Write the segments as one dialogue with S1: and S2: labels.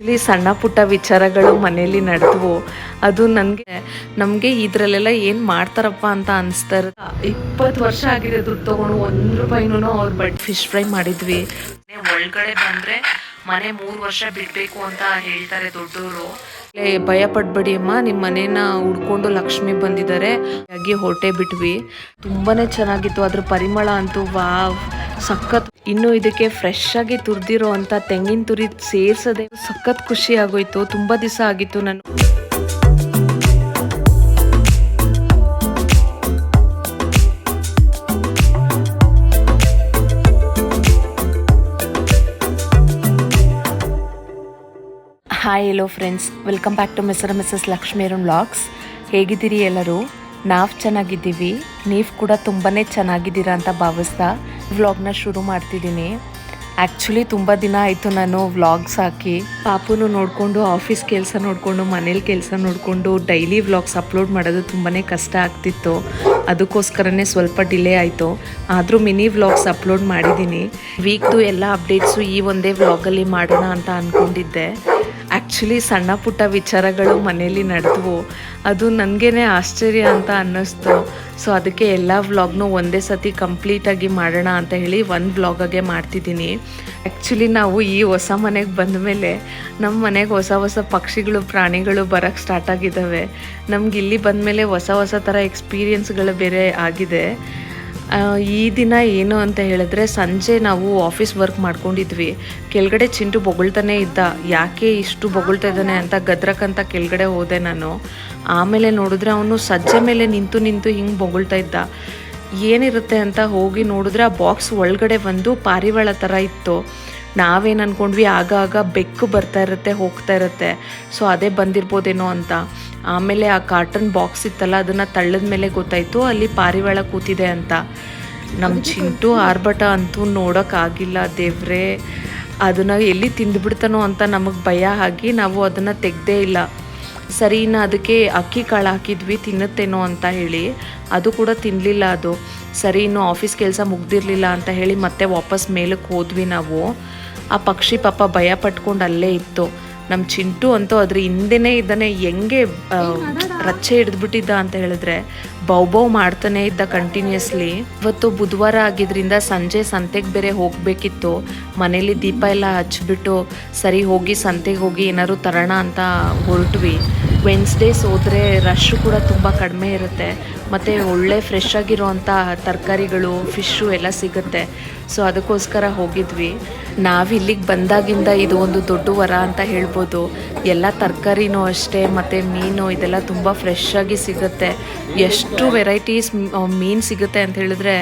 S1: ಇಲ್ಲಿ ಸಣ್ಣ ಪುಟ್ಟ ವಿಚಾರಗಳು ಮನೆಯಲ್ಲಿ ನಡೆದವು. ಅದು ನನಗೆ, ನಮಗೆ ಇದರಲ್ಲೆಲ್ಲ ಏನು ಮಾಡ್ತಾರಪ್ಪ ಅಂತ ಅನಿಸ್ತಾ ಇಪ್ಪತ್ತು ವರ್ಷ ಆಗಿದೆ ದುಡ್ಡು ತಗೊಂಡು ಒಂದು ರೂಪಾಯಿನೂ ಅವ್ರು ಬಟ್ ಫಿಶ್ ಫ್ರೈ ಮಾಡಿದ್ವಿ. ಒಳಗಡೆ ಬಂದರೆ ಮನೆ ಮೂರು ವರ್ಷ ಬಿಡಬೇಕು ಅಂತ ಹೇಳ್ತಾರೆ ದೊಡ್ಡವರು ಭಯ ಪಡ್ಬೇಡಿ ಅಮ್ಮ. ನಿಮ್ಮ ಮನೇನ ಉಡ್ಕೊಂಡು ಲಕ್ಷ್ಮಿ ಬಂದಿದ್ದಾರೆ ಹಾಗೆ ಹೊಟ್ಟೆ ಬಿಟ್ವಿ. ತುಂಬಾನೇ ಚೆನ್ನಾಗಿತ್ತು. ಅದ್ರ ಪರಿಮಳ ಅಂತೂ ವಾ ಸಖತ್. ಇನ್ನು ಇದಕ್ಕೆ ಫ್ರೆಶ್ ಆಗಿ ತುರ್ದಿರೋ ಅಂತ ತೆಂಗಿನ ತುರಿ ಸೇರ್ಸದೆ ಸಖತ್ ಖುಷಿ ಆಗೋಯ್ತು. ತುಂಬಾ ದಿವಸ ಆಗಿತ್ತು ನಾನು. Hi hello friends welcome back to mister missus Lakshmiran vlogs ಹೇಗಿದ್ದೀರಿ ಎಲ್ಲರೂ? ನಾವು ಚೆನ್ನಾಗಿದ್ದೀವಿ. ನೀವು ಕೂಡ ತುಂಬಾ ಚೆನ್ನಾಗಿದ್ದೀರಾ ಅಂತ ಭಾವಿಸ್ತಾ ವ್ಲಾಗ್ನ ಶುರು ಮಾಡ್ತಿದ್ದೀನಿ. ಆ್ಯಕ್ಚುಲಿ ತುಂಬ ದಿನ ಆಯಿತು ನಾನು ವ್ಲಾಗ್ಸ್ ಹಾಕಿ. ಪಾಪುನು ನೋಡಿಕೊಂಡು ಆಫೀಸ್ ಕೆಲಸ ನೋಡಿಕೊಂಡು, ಮನೇಲಿ ಕೆಲಸ ನೋಡಿಕೊಂಡು ಡೈಲಿ ವ್ಲಾಗ್ಸ್ ಅಪ್ಲೋಡ್ ಮಾಡೋದು ತುಂಬಾ ಕಷ್ಟ ಆಗ್ತಿತ್ತು. ಅದಕ್ಕೋಸ್ಕರನೇ ಸ್ವಲ್ಪ ಡಿಲೇ ಆಯಿತು. ಆದರೂ ಮಿನಿ ವ್ಲಾಗ್ಸ್ ಅಪ್ಲೋಡ್ ಮಾಡಿದ್ದೀನಿ. ವೀಕ್ದು ಎಲ್ಲ ಅಪ್ಡೇಟ್ಸು ಈ ಒಂದೇ ವ್ಲಾಗಲ್ಲಿ ಮಾಡೋಣ ಅಂತ ಅಂದ್ಕೊಂಡಿದ್ದೆ ಆ್ಯಕ್ಚುಲಿ ಸಣ್ಣ ಪುಟ್ಟ ವಿಚಾರಗಳು ಮನೇಲಿ ನಡೆದವು. ಅದು ನನಗೇನೆ ಆಶ್ಚರ್ಯ ಅಂತ ಅನ್ನಿಸ್ತು. ಸೊ ಅದಕ್ಕೆ ಎಲ್ಲ ವ್ಲಾಗ್ನು ಒಂದೇ ಸತಿ ಕಂಪ್ಲೀಟಾಗಿ ಮಾಡೋಣ ಅಂತ ಹೇಳಿ ಒಂದು ವ್ಲಾಗಾಗೆ ಮಾಡ್ತಿದ್ದೀನಿ. ಆ್ಯಕ್ಚುಲಿ ನಾವು ಈ ಹೊಸ ಮನೆಗೆ ಬಂದ ಮೇಲೆ ನಮ್ಮ ಮನೆಗೆ ಹೊಸ ಹೊಸ ಪಕ್ಷಿಗಳು, ಪ್ರಾಣಿಗಳು ಬರೋಕ್ಕೆ ಸ್ಟಾರ್ಟ್ ಆಗಿದ್ದಾವೆ. ನಮ್ಗೆ ಇಲ್ಲಿ ಬಂದ ಮೇಲೆ ಹೊಸ ಹೊಸ ಥರ ಎಕ್ಸ್ಪೀರಿಯನ್ಸ್ಗಳು ಬೇರೆ ಆಗಿದೆ. ಈ ದಿನ ಏನು ಅಂತ ಹೇಳಿದ್ರೆ ಸಂಜೆ ನಾವು ಆಫೀಸ್ ವರ್ಕ್ ಮಾಡ್ಕೊಂಡಿದ್ವಿ. ಕೆಳಗಡೆ ಚಿಂಟು ಬೊಗಳ್ತಾನೆ ಇದ್ದ. ಯಾಕೆ ಇಷ್ಟು ಬೊಗಳ್ತಾ ಇದ್ದಾನೆ ಅಂತ ಗದ್ರಕ್ಕಂತ ಕೆಳಗಡೆ ಹೋದೆ ನಾನು. ಆಮೇಲೆ ನೋಡಿದ್ರೆ ಅವನು ಸಜ್ಜೆ ಮೇಲೆ ನಿಂತು ನಿಂತು ಹಿಂಗೆ ಬೊಗಳ್ತಾ ಇದ್ದ. ಏನಿರುತ್ತೆ ಅಂತ ಹೋಗಿ ನೋಡಿದ್ರೆ ಆ ಬಾಕ್ಸ್ ಒಳಗಡೆ ಬಂದು ಪಾರಿವಾಳ ಥರ ಇತ್ತು. ನಾವೇನು ಅಂದ್ಕೊಂಡ್ವಿ ಆಗಾಗ ಆಗ ಬೆಕ್ಕು ಬರ್ತಾ ಇರುತ್ತೆ, ಹೋಗ್ತಾ ಇರುತ್ತೆ. ಸೊ ಅದೇ ಬಂದಿರ್ಬೋದೇನೋ ಅಂತ. ಆಮೇಲೆ ಆ ಕಾರ್ಟನ್ ಬಾಕ್ಸ್ ಇತ್ತಲ್ಲ ಅದನ್ನು ತಳ್ಳದ ಮೇಲೆ ಗೊತ್ತಾಯಿತು ಅಲ್ಲಿ ಪಾರಿವಾಳ ಕೂತಿದೆ ಅಂತ. ನಮ್ಮ ಚಿಂಟು ಆರ್ಭಟ ಅಂತೂ ನೋಡೋಕ್ಕಾಗಿಲ್ಲ ದೇವ್ರೆ. ಅದನ್ನು ಎಲ್ಲಿ ತಿಂದುಬಿಡ್ತಾನೋ ಅಂತ ನಮಗೆ ಭಯ ಆಗಿ ನಾವು ಅದನ್ನು ತೆಗ್ದೇ ಇಲ್ಲ. ಸರಿ ಇನ್ನು ಅದಕ್ಕೆ ಅಕ್ಕಿ ಕಾಳು ಹಾಕಿದ್ವಿ ತಿನ್ನುತ್ತೇನೋ ಅಂತ ಹೇಳಿ. ಅದು ಕೂಡ ತಿನ್ನಲಿಲ್ಲ ಅದು. ಸರಿ ಇನ್ನು ಆಫೀಸ್ ಕೆಲಸ ಮುಗ್ದಿರಲಿಲ್ಲ ಅಂತ ಹೇಳಿ ಮತ್ತೆ ವಾಪಸ್ ಮೇಲಕ್ಕೆ ಹೋದ್ವಿ ನಾವು. ಆ ಪಕ್ಷಿ ಪಾಪ ಭಯ ಪಟ್ಕೊಂಡು ಅಲ್ಲೇ ಇತ್ತು. ನಮ್ಮ ಚಿಂಟು ಅಂತೂ ಅದ್ರ ಹಿಂದೆನೇ ಇದ್ದಾನೆ ಹೆಂಗೆ ರಚ್ಚೆ ಹಿಡಿದ್ಬಿಟ್ಟಿದ್ದ ಅಂತ ಹೇಳಿದ್ರೆ ಬೌ ಬೌ ಮಾಡ್ತಾನೆ ಇದ್ದ ಕಂಟಿನ್ಯೂಸ್ಲಿ ಇವತ್ತು ಬುಧವಾರ ಆಗಿದ್ರಿಂದ ಸಂಜೆ ಸಂತೆಗೆ ಬೇರೆ ಹೋಗಬೇಕಿತ್ತು. ಮನೇಲಿ ದೀಪ ಎಲ್ಲ ಹಚ್ಬಿಟ್ಟು ಸರಿ ಹೋಗಿ ಸಂತೆಗೆ ಹೋಗಿ ಏನಾದ್ರು ತರೋಣ ಅಂತ ಹೊರಟ್ವಿ. ವೆನ್ಸ್ಡೇಸ್ ಹೋದರೆ ರಶ್ ಕೂಡ ತುಂಬ ಕಡಿಮೆ ಇರುತ್ತೆ. ಮತ್ತು ಒಳ್ಳೆ ಫ್ರೆಶ್ ಆಗಿರೋವಂಥ ತರಕಾರಿಗಳು ಫಿಶ್ಶು ಎಲ್ಲ ಸಿಗುತ್ತೆ. ಸೊ ಅದಕ್ಕೋಸ್ಕರ ಹೋಗಿದ್ವಿ. ನಾವು ಇಲ್ಲಿಗೆ ಬಂದಾಗಿಂದ ಇದು ಒಂದು ದೊಡ್ಡ ವರ ಅಂತ ಹೇಳ್ಬೋದು. ಎಲ್ಲ ತರಕಾರಿನೂ ಅಷ್ಟೇ, ಮತ್ತು ಮೀನು ಇದೆಲ್ಲ ತುಂಬ ಫ್ರೆಶ್ ಆಗಿ ಸಿಗುತ್ತೆ. ಎಷ್ಟು ವೆರೈಟೀಸ್ ಮೀನು ಸಿಗುತ್ತೆ ಅಂತ ಹೇಳಿದ್ರೆ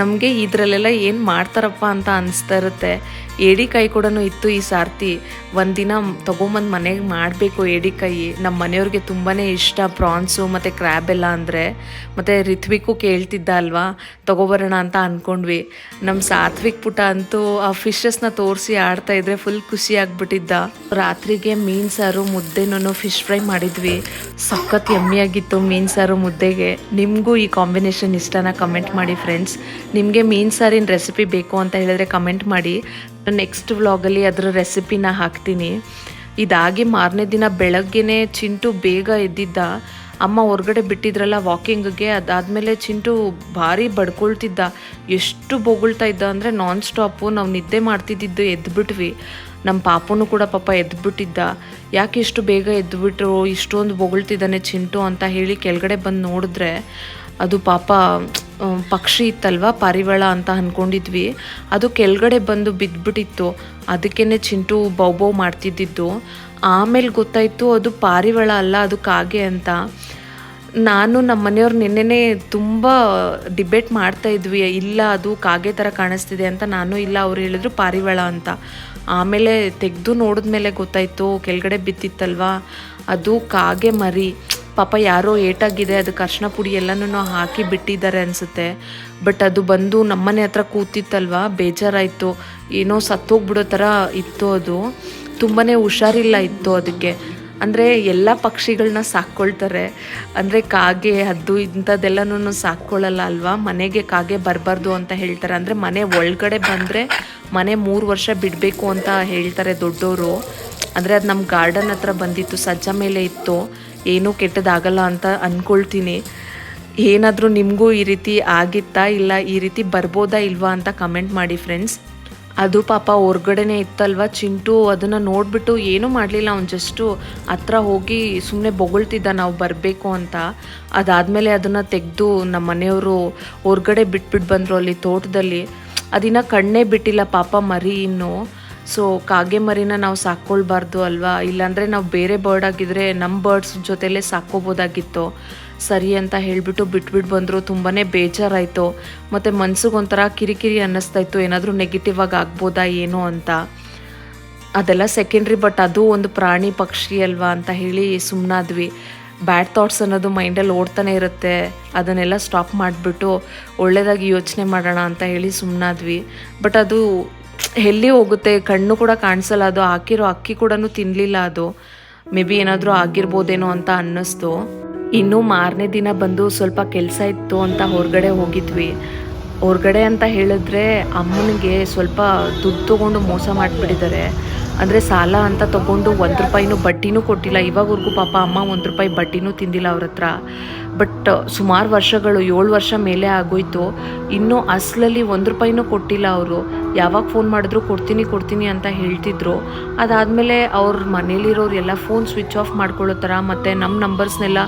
S1: ನಮಗೆ ಇದರಲ್ಲೆಲ್ಲ ಏನು ಮಾಡ್ತಾರಪ್ಪ ಅಂತ ಅನಿಸ್ತಾ ಇರುತ್ತೆ. ಏಡಿಕಾಯಿ ಕೂಡ ಇತ್ತು ಈ ಸಾರ್ತಿ. ಒಂದಿನ ತೊಗೊಂಬಂದು ಮನೆಗೆ ಮಾಡಬೇಕು ಏಡಿಕಾಯಿ ನಮ್ಮ ಮನೆಯವ್ರಿಗೆ ತುಂಬಾ ಇಷ್ಟ ಪ್ರಾನ್ಸು ಮತ್ತು ಕ್ರ್ಯಾಬ್ ಎಲ್ಲ ಅಂದರೆ. ಮತ್ತು ರಿತ್ವಿಕು ಕೇಳ್ತಿದ್ದ ಅಲ್ವಾ, ತಗೊಬರೋಣ ಅಂತ ಅಂದ್ಕೊಂಡ್ವಿ ನಮ್ಮ ಸಾತ್ವಿಕ್ ಪುಟ ಅಂತೂ ಆ ಫಿಶಸ್ನ ತೋರಿಸಿ ಆಡ್ತಾ ಇದ್ರೆ ಫುಲ್ ಖುಷಿ ಆಗ್ಬಿಟ್ಟಿದ್ದ. ರಾತ್ರಿಗೆ ಮೀನ್ ಸಾರು, ಮುದ್ದೆನೂ ಫಿಶ್ ಫ್ರೈ ಮಾಡಿದ್ವಿ. ಸಖತ್ ಯಮ್ಮಿಯಾಗಿತ್ತು ಮೀನ್ ಸಾರು, ಮುದ್ದೆಗೆ. ನಿಮಗೂ ಈ ಕಾಂಬಿನೇಷನ್ ಇಷ್ಟನ ಕಮೆಂಟ್ ಮಾಡಿ ಫ್ರೆಂಡ್ಸ್ ನಿಮಗೆ ಮೀನ್ ಸಾರಿನ ರೆಸಿಪಿ ಬೇಕು ಅಂತ ಹೇಳಿದ್ರೆ ಕಮೆಂಟ್ ಮಾಡಿ. ನೆಕ್ಸ್ಟ್ ವ್ಲಾಗಲ್ಲಿ ಅದರ ರೆಸಿಪಿನ ಹಾಕ್ತೀನಿ. ಇದಾಗಿ ಮಾರನೇ ದಿನ ಬೆಳಗ್ಗೆನೆ ಚಿಂಟು ಬೇಗ ಎದ್ದಿದ್ದ. ಅಮ್ಮ ಹೊರಗಡೆ ಬಿಟ್ಟಿದ್ರಲ್ಲ ವಾಕಿಂಗ್ಗೆ ಅದಾದಮೇಲೆ ಚಿಂಟು ಭಾರಿ ಬಡ್ಕೊಳ್ತಿದ್ದ. ಎಷ್ಟು ಬೊಗಳ್ತಾ ಇದ್ದ ಅಂದರೆ ನಾನ್ ಸ್ಟಾಪು ನಾವು ನಿದ್ದೆ ಮಾಡ್ತಿದ್ದಿದ್ದು ಎದ್ಬಿಟ್ವಿ. ನಮ್ಮ ಪಾಪನೂ ಕೂಡ ಪಾಪ ಎದ್ಬಿಟ್ಟಿದ್ದ. ಯಾಕೆ ಇಷ್ಟು ಬೇಗ ಎದ್ಬಿಟ್ರು, ಇಷ್ಟೊಂದು ಬೊಗಳ್ತಿದ್ದಾನೆ ಚಿಂಟು ಅಂತ ಹೇಳಿ ಕೆಳಗಡೆ ಬಂದು ನೋಡಿದ್ರೆ ಅದು ಪಾಪ ಪಕ್ಷಿ ಇತ್ತಲ್ವ, ಪಾರಿವಾಳ ಅಂತ ಅಂದ್ಕೊಂಡಿದ್ವಿ ಅದು ಕೆಳಗಡೆ ಬಂದು ಬಿದ್ದುಬಿಟ್ಟಿತ್ತು ಅದಕ್ಕೇ ಚಿಂಟು ಬೌ ಬೌ ಮಾಡ್ತಿದ್ದಿದ್ದು. ಆಮೇಲೆ ಗೊತ್ತಾಯಿತು, ಅದು ಪಾರಿವಾಳ ಅಲ್ಲ, ಅದು ಕಾಗೆ ಅಂತ. ನಾನು ನಮ್ಮ ಮನೆಯವ್ರು ನಿನ್ನೆನೇ ತುಂಬ ಡಿಬೇಟ್ ಮಾಡ್ತಾ ಇದ್ವಿ, ಇಲ್ಲ ಅದು ಕಾಗೆ ಥರ ಕಾಣಿಸ್ತಿದೆ ಅಂತ. ನಾನು ಇಲ್ಲ, ಅವ್ರು ಹೇಳಿದ್ರು ಪಾರಿವಾಳ ಅಂತ. ಆಮೇಲೆ ತೆಗೆದು ನೋಡಿದ್ಮೇಲೆ ಗೊತ್ತಾಯಿತು, ಕೆಳಗಡೆ ಬಿದ್ದಿತ್ತಲ್ವಾ? ಅದು ಕಾಗೆ ಮರಿ. ಪಾಪ ಯಾರೋ ಏಟಾಗಿದೆ ಅದಕ್ಕೆ ಅರ್ಶಿನ ಪುಡಿ ಎಲ್ಲನೂ ಹಾಕಿ ಬಿಟ್ಟಿದ್ದಾರೆ ಅನಿಸುತ್ತೆ. ಬಟ್ ಅದು ಬಂದು ನಮ್ಮನೆ ಹತ್ರ ಕೂತಿತ್ತಲ್ವಾ? ಬೇಜಾರಾಯಿತು. ಏನೋ ಸತ್ತೋಗ್ಬಿಡೋ ಥರ ಇತ್ತು ಅದು. ತುಂಬಾ ಹುಷಾರಿಲ್ಲ ಇತ್ತು ಅದಕ್ಕೆ. ಅಂದರೆ ಎಲ್ಲ ಪಕ್ಷಿಗಳನ್ನ ಸಾಕ್ಕೊಳ್ತಾರೆ. ಅಂದರೆ ಕಾಗೆ, ಹದ್ದು ಇಂಥದ್ದೆಲ್ಲನೂ ಸಾಕ್ಕೊಳ್ಳಲ್ಲ ಅಲ್ವಾ? ಮನೆಗೆ ಕಾಗೆ ಬರಬಾರ್ದು ಅಂತ ಹೇಳ್ತಾರೆ. ಅಂದರೆ ಮನೆ ಒಳಗಡೆ ಬಂದರೆ ಮನೆ ಮೂರು ವರ್ಷ ಬಿಡಬೇಕು ಅಂತ ಹೇಳ್ತಾರೆ ದೊಡ್ಡವರು ಅಂದರೆ ಅದು ನಮ್ಮ ಗಾರ್ಡನ್ ಹತ್ರ ಬಂದಿತ್ತು, ಸಜ್ಜ ಮೇಲೆ ಇತ್ತು. ಏನೂ ಕೆಟ್ಟದಾಗಲ್ಲ ಅಂತ ಅಂದ್ಕೊಳ್ತೀನಿ ಏನಾದರೂ ನಿಮಗೂ ಈ ರೀತಿ ಆಗಿತ್ತಾ ಇಲ್ಲ, ಈ ರೀತಿ ಬರ್ಬೋದಾ ಇಲ್ವಾ ಅಂತ ಕಮೆಂಟ್ ಮಾಡಿ ಫ್ರೆಂಡ್ಸ್ ಅದು ಪಾಪ ಹೊರ್ಗಡೆನೆ ಇತ್ತಲ್ವ ಚಿಂಟು? ಅದನ್ನು ನೋಡಿಬಿಟ್ಟು ಏನೂ ಮಾಡಲಿಲ್ಲ ಅವ್ನು ಜಸ್ಟು ಹತ್ರ ಹೋಗಿ ಸುಮ್ಮನೆ ಬೊಗಳ್ತಿದ್ದ, ನಾವು ಬರಬೇಕು ಅಂತ. ಅದಾದಮೇಲೆ ಅದನ್ನು ತೆಗೆದು ನಮ್ಮ ಮನೆಯವರು ಹೊರ್ಗಡೆ ಬಿಟ್ಬಿಟ್ಟು ಬಂದರು ಅಲ್ಲಿ ತೋಟದಲ್ಲಿ. ಅದಿನ್ನ ಕಣ್ಣೇ ಬಿಟ್ಟಿಲ್ಲ ಪಾಪ ಮರಿ ಇನ್ನು. ಸೊ ಕಾಗೆ ಮರಿನ ನಾವು ಸಾಕ್ಕೊಳ್ಬಾರ್ದು ಅಲ್ವಾ? ಇಲ್ಲಾಂದರೆ ನಾವು ಬೇರೆ ಬರ್ಡ್ ಆಗಿದ್ರೆ ನಮ್ಮ ಬರ್ಡ್ಸ್ ಜೊತೆಲೇ ಸಾಕ್ಕೋಬೋದಾಗಿತ್ತು? ಸರಿ ಅಂತ ಹೇಳಿಬಿಟ್ಟು ಬಿಟ್ಬಿಟ್ಟು ಬಂದರು ತುಂಬಾ ಬೇಜಾರಾಯಿತು? ಮತ್ತು ಮನ್ಸಿಗೆ ಒಂಥರ ಕಿರಿಕಿರಿ ಅನ್ನಿಸ್ತಾ ಇತ್ತು ಏನಾದರೂ ನೆಗೆಟಿವ್ ಆಗಿ ಆಗ್ಬೋದಾ, ಏನೋ ಅಂತ? ಅದೆಲ್ಲ ಸೆಕೆಂಡ್ರಿ ಬಟ್ ಅದು ಒಂದು ಪ್ರಾಣಿ ಪಕ್ಷಿ ಅಲ್ವಾ ಅಂತ ಹೇಳಿ ಸುಮ್ಮನಾದ್ವಿ ಬ್ಯಾಡ್ ಥಾಟ್ಸ್ ಅನ್ನೋದು ಮೈಂಡಲ್ಲಿ ಓಡ್ತಾನೆ ಇರುತ್ತೆ. ಅದನ್ನೆಲ್ಲ ಸ್ಟಾಪ್ ಮಾಡಿಬಿಟ್ಟು ಒಳ್ಳೆಯದಾಗಿ ಯೋಚನೆ ಮಾಡೋಣ ಅಂತ ಹೇಳಿ ಸುಮ್ಮನಾದ್ವಿ ಬಟ್ ಅದು ಎಲ್ಲಿ ಹೋಗುತ್ತೆ? ಕಣ್ಣು ಕೂಡ ಕಾಣಿಸಲ್ಲ ಅದು. ಹಾಕಿರೋ ಅಕ್ಕಿ ಕೂಡ ತಿನ್ನಲಿಲ್ಲ ಅದು. ಮೇ ಬಿ ಏನಾದರೂ ಆಗಿರ್ಬೋದೇನೋ ಅಂತ ಅನ್ನಿಸ್ತು. ಇನ್ನು ಮಾರನೇ ದಿನ ಬಂದು ಸ್ವಲ್ಪ ಕೆಲಸ ಇತ್ತು ಅಂತ ಹೊರಗಡೆ ಹೋಗಿದ್ವಿ. ಹೊರಗಡೆ ಅಂತ ಹೇಳಿದ್ರೆ ಅಮ್ಮನಿಗೆ ಸ್ವಲ್ಪ ದುಡ್ಡು ತೊಗೊಂಡು ಮೋಸ ಮಾಡಿಬಿಟ್ಟಿದ್ದಾರೆ. ಅಂದರೆ ಸಾಲ ಅಂತ ತಗೊಂಡು ಒಂದು ರೂಪಾಯಿನೂ ಬಟ್ಟಿನೂ ಕೊಟ್ಟಿಲ್ಲ. ಇವಾಗವರೆಗೂ ಪಾಪ ಅಮ್ಮ ಒಂದು ರೂಪಾಯಿ ಬಡ್ಡಿನೂ ತಿಂದಿಲ್ಲ ಅವ್ರ ಹತ್ರ. ಬಟ್ ಸುಮಾರು ವರ್ಷಗಳು, ಏಳು ವರ್ಷ ಮೇಲೆ ಆಗೋಯ್ತು. ಇನ್ನೂ ಅಸಲಲ್ಲಿ ಒಂದು ರೂಪಾಯಿನೂ ಕೊಟ್ಟಿಲ್ಲ ಅವರು. ಯಾವಾಗ ಫೋನ್ ಮಾಡಿದ್ರು ಕೊಡ್ತೀನಿ ಕೊಡ್ತೀನಿ ಅಂತ ಹೇಳ್ತಿದ್ರು. ಅದಾದಮೇಲೆ ಅವ್ರ ಮನೇಲಿರೋರು ಎಲ್ಲ ಫೋನ್ ಸ್ವಿಚ್ ಆಫ್ ಮಾಡ್ಕೊಳ್ಳೋ ಥರ ಮತ್ತು ನಮ್ಮ ನಂಬರ್ಸ್ನೆಲ್ಲ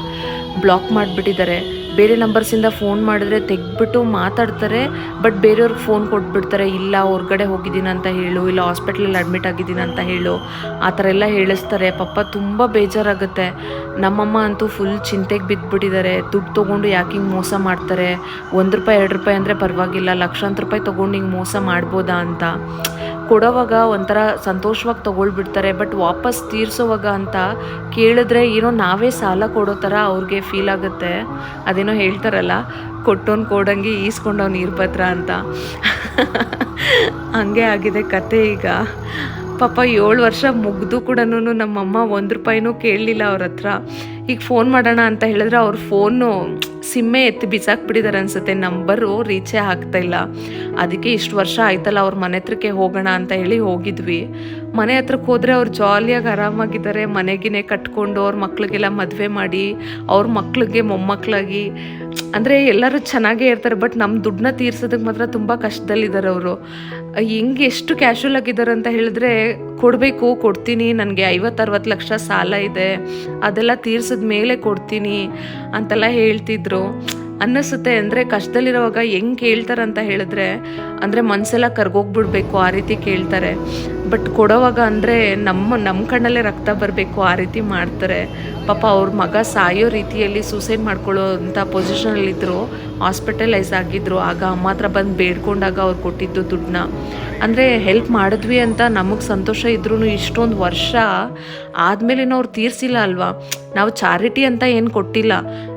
S1: ಬ್ಲಾಕ್ ಮಾಡಿಬಿಟ್ಟಿದ್ದಾರೆ. ಬೇರೆ ನಂಬರ್ಸಿಂದ ಫೋನ್ ಮಾಡಿದ್ರೆ ತೆಗ್ಬಿಟ್ಟು ಮಾತಾಡ್ತಾರೆ, ಬಟ್ ಬೇರೆಯವ್ರಿಗೆ ಫೋನ್ ಕೊಟ್ಬಿಡ್ತಾರೆ, ಇಲ್ಲ ಹೊರ್ಗಡೆ ಹೋಗಿದ್ದೀನಿ ಅಂತ ಹೇಳು, ಇಲ್ಲ ಹಾಸ್ಪಿಟ್ಲಲ್ಲಿ ಅಡ್ಮಿಟ್ ಆಗಿದ್ದೀನಿ ಅಂತ ಹೇಳು, ಆ ಥರ ಎಲ್ಲ ಹೇಳಿಸ್ತಾರೆ. ಪಾಪ ತುಂಬ ಬೇಜಾರಾಗುತ್ತೆ. ನಮ್ಮಮ್ಮ ಅಂತೂ ಫುಲ್ ಚಿಂತೆಗೆ ಬಿದ್ದುಬಿಟ್ಟಿದ್ದಾರೆ ದುಡ್ಡು ತೊಗೊಂಡು ಯಾಕೆ ಹಿಂಗೆ ಮೋಸ ಮಾಡ್ತಾರೆ? ಒಂದು ರೂಪಾಯಿ, ಎರಡು ರೂಪಾಯಿ ಅಂದರೆ ಪರವಾಗಿಲ್ಲ. ಲಕ್ಷಾಂತರ ರೂಪಾಯಿ ತೊಗೊಂಡು ಹಿಂಗೆ ಮೋಸ ಮಾಡ್ಬೋದಾ ಅಂತ. ಕೊಡೋವಾಗ ಒಂಥರ ಸಂತೋಷವಾಗಿ ತೊಗೊಳ್ಬಿಡ್ತಾರೆ. ಬಟ್ ವಾಪಸ್ ತೀರ್ಸೋವಾಗ ಅಂತ ಕೇಳಿದ್ರೆ ಏನೋ ನಾವೇ ಸಾಲ ಕೊಡೋ ಥರ ಅವ್ರಿಗೆ ಫೀಲ್ ಆಗುತ್ತೆ. ಅದೇನೋ ಹೇಳ್ತಾರಲ್ಲ, ಕೊಟ್ಟೋನ್ ಕೊಡಂಗೆ ಈಸ್ಕೊಂಡವ್ನು ಇರ್ಭದ್ರ ಅಂತ. ಹಂಗೆ ಆಗಿದೆ ಕತೆ ಈಗ. ಪಾಪ ಏಳು ವರ್ಷ ಮುಗ್ದು ಕೂಡ ನಮ್ಮಮ್ಮ ಒಂದು ರೂಪಾಯಿನೂ ಕೇಳಲಿಲ್ಲ ಅವ್ರ ಹತ್ರ. ಈಗ ಫೋನ್ ಮಾಡೋಣ ಅಂತ ಹೇಳಿದ್ರೆ ಅವ್ರ ಫೋನು ಸಿಮ್ಮೆ ಎತ್ತಿ ಬಿಸಾಕ್ಬಿಟ್ಟಿದ್ದಾರೆ ಅನ್ಸುತ್ತೆ. ನಂಬರು ರೀಚೇ ಆಗ್ತಾ ಇಲ್ಲ. ಅದಕ್ಕೆ ಇಷ್ಟು ವರ್ಷ ಆಯ್ತಲ್ಲ ಅವ್ರ ಮನೆ ಹತ್ರಕ್ಕೆ ಹೋಗೋಣ ಅಂತ ಹೇಳಿ ಹೋಗಿದ್ವಿ. ಮನೆ ಹತ್ರಕ್ಕೆ ಹೋದರೆ ಅವ್ರು ಜಾಲಿಯಾಗಿ ಆರಾಮಾಗಿದ್ದಾರೆ, ಮನೆಗಿನೇ ಕಟ್ಕೊಂಡು ಅವ್ರ ಮಕ್ಳಿಗೆಲ್ಲ ಮದುವೆ ಮಾಡಿ, ಅವ್ರ ಮಕ್ಳಿಗೆ ಮೊಮ್ಮಕ್ಕಳಾಗಿ ಅಂದರೆ ಎಲ್ಲರೂ ಚೆನ್ನಾಗೇ ಇರ್ತಾರೆ ಬಟ್ ನಮ್ಮ ದುಡ್ಡನ್ನ ತೀರ್ಸೋದಕ್ಕೆ ಮಾತ್ರ ತುಂಬ ಕಷ್ಟದಲ್ಲಿದ್ದಾರೆ ಅವರು. ಹೆಂಗೆ ಎಷ್ಟು ಕ್ಯಾಶುವಲ್ ಆಗಿದ್ದಾರೆ ಅಂತ ಹೇಳಿದ್ರೆ, ಕೊಡಬೇಕು, ಕೊಡ್ತೀನಿ, ನನಗೆ ಐವತ್ತು ಅರವತ್ತು ಲಕ್ಷ ಸಾಲ ಇದೆ, ಅದೆಲ್ಲ ತೀರ್ಸಿದ ಮೇಲೆ ಕೊಡ್ತೀನಿ ಅಂತೆಲ್ಲ ಹೇಳ್ತಿದ್ರು. ಅನ್ನಿಸುತ್ತೆ ಅಂದರೆ ಕಷ್ಟದಲ್ಲಿರುವಾಗ ಹೆಂಗೆ ಕೇಳ್ತಾರಂತ ಹೇಳಿದ್ರೆ, ಅಂದರೆ ಮನಸ್ಸೆಲ್ಲ ಕರ್ಗೋಗ್ಬಿಡ್ಬೇಕು ಆ ರೀತಿ ಕೇಳ್ತಾರೆ. ಬಟ್ ಕೊಡೋವಾಗ ಅಂದರೆ ನಮ್ಮ ನಮ್ಮ ಕಣ್ಣಲ್ಲೇ ರಕ್ತ ಬರಬೇಕು ಆ ರೀತಿ ಮಾಡ್ತಾರೆ. ಪಾಪ ಅವ್ರ ಮಗ ಸಾಯೋ ರೀತಿಯಲ್ಲಿ ಸೂಸೈಡ್ ಮಾಡ್ಕೊಳ್ಳೋ ಅಂಥ ಪೊಸಿಷನಲ್ಲಿದ್ದರು ಹಾಸ್ಪಿಟಲೈಸ್ ಆಗಿದ್ರು. ಆಗ ಅಮ್ಮ ಹತ್ರ ಬಂದು ಬೇಡ್ಕೊಂಡಾಗ ಅವ್ರು ಕೊಟ್ಟಿದ್ದು ದುಡ್ಡನ್ನ. ಅಂದರೆ ಹೆಲ್ಪ್ ಮಾಡಿದ್ವಿ ಅಂತ ನಮಗೆ ಸಂತೋಷ ಇದ್ರೂ ಇಷ್ಟೊಂದು ವರ್ಷ ಆದಮೇಲೆ ಅವ್ರು ತೀರ್ಸಿಲ್ಲ ಅಲ್ವಾ? ನಾವು ಚಾರಿಟಿ ಅಂತ ಏನು ಕೊಟ್ಟಿಲ್ಲ.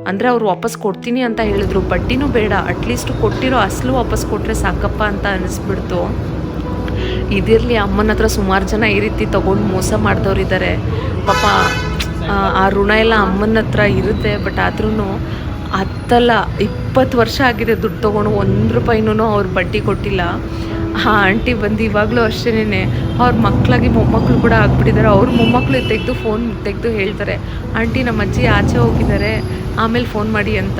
S1: ಅಂದರೆ ಅವ್ರು ವಾಪಸ್ ಕೊಡ್ತೀನಿ ಅಂತ ಹೇಳಿದ್ರು. ಬಡ್ಡಿನೂ ಬೇಡ. ಅಟ್ಲೀಸ್ಟ್ ಕೊಟ್ಟಿರೋ ಅಸಲು ವಾಪಸ್ ಕೊಟ್ಟರೆ ಸಾಕಪ್ಪ ಅಂತ ಅನಿಸ್ಬಿಡ್ತು. ಇದಿರಲಿ ಅಮ್ಮನ ಹತ್ರ ಸುಮಾರು ಜನ ಈ ರೀತಿ ತೊಗೊಂಡು ಮೋಸ ಮಾಡಿದವ್ರಿದ್ದಾರೆ ಪಾಪ ಆ, ಆ ಋಣ ಎಲ್ಲ ಅಮ್ಮನ ಹತ್ರ ಇರುತ್ತೆ. ಬಟ್ ಆದ್ರೂ ಹತ್ತಲ್ಲ ಇಪ್ಪತ್ತು ವರ್ಷ ಆಗಿದೆ ದುಡ್ಡು ತೊಗೊಂಡು ಒಂದು ರೂಪಾಯಿನೂ ಅವ್ರು ಬಡ್ಡಿ ಕೊಟ್ಟಿಲ್ಲ. ಆ ಆಂಟಿ ಬಂದು ಇವಾಗಲೂ ಅಷ್ಟೇನೆ ಅವ್ರ ಮಕ್ಕಳಾಗಿ ಮೊಮ್ಮಕ್ಕಳು ಕೂಡ ಆಗ್ಬಿಟ್ಟಿದ್ದಾರೆ ಅವ್ರ ಮೊಮ್ಮಕ್ಕಳು ತೆಗೆದು ಫೋನ್ ತೆಗೆದು ಹೇಳ್ತಾರೆ. ಆಂಟಿ ನಮ್ಮ ಅಜ್ಜಿ ಆಚೆ ಹೋಗಿದ್ದಾರೆ. ಆಮೇಲೆ ಫೋನ್ ಮಾಡಿ ಅಂತ.